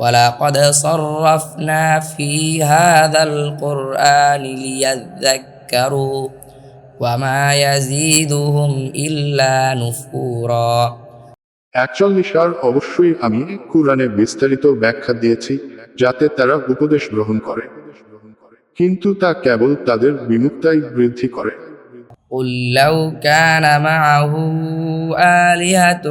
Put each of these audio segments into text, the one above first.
ولقد صرفنا في هذا القرآن ليذكروا وما يزيدهم إلا نفورا একচল্লিশ আর অবশ্যই আমি কোরআনে বিস্তারিত ব্যাখ্যা দিয়েছি যাতে তারা উপদেশ গ্রহণ করে কিন্তু তা কেবল তাদের বিমুক্তাই বৃদ্ধি করে قل لو كان معه آلهة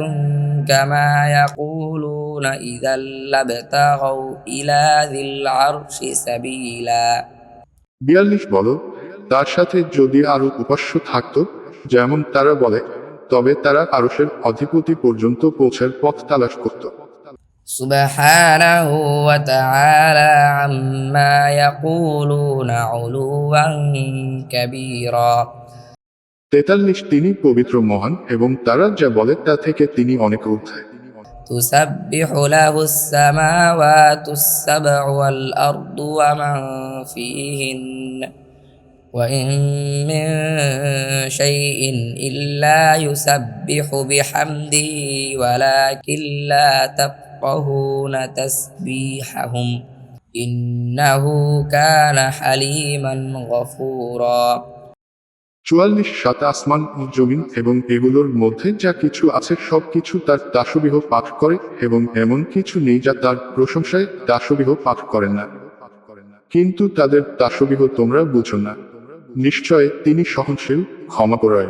كما يقولون إذا لابتغوا إلى ذي العرش سبيلا বিয়াল্লিশ বলো তার সাথে যদি আরো উপাস্য থাকত যেমন তারা বলে তবে তারা আরসের অধিপতি পর্যন্ত পৌঁছার পথ তালাশ করত سبحانه وتعالى عما يقولون علوا كبيرا তেতাল্লিশ তিনি পবিত্র মহান এবং তারা যা বলে তা থেকে তিনি অনেক ঊর্ধ্বে تسبح له السماوات السبع والأرض ومن فيهن وإن من شيء إلا يسبح بحمده ولكن لا تفقهون تسبيحهم إنه كان حليما غفورا চুয়াল্লিশ সাত আসমান ও জমিন এবং এগুলোর মধ্যে যা কিছু আছে সব কিছু তার দাসবিহ পাঠ করে এবং এমন কিছু নেই যা তার প্রশংসায় দাসবিহ পাঠ করে না। কিন্তু তাদের দাসবিহ তোমরা বুঝো না। নিশ্চয় তিনি সহনশীল, ক্ষমা করায়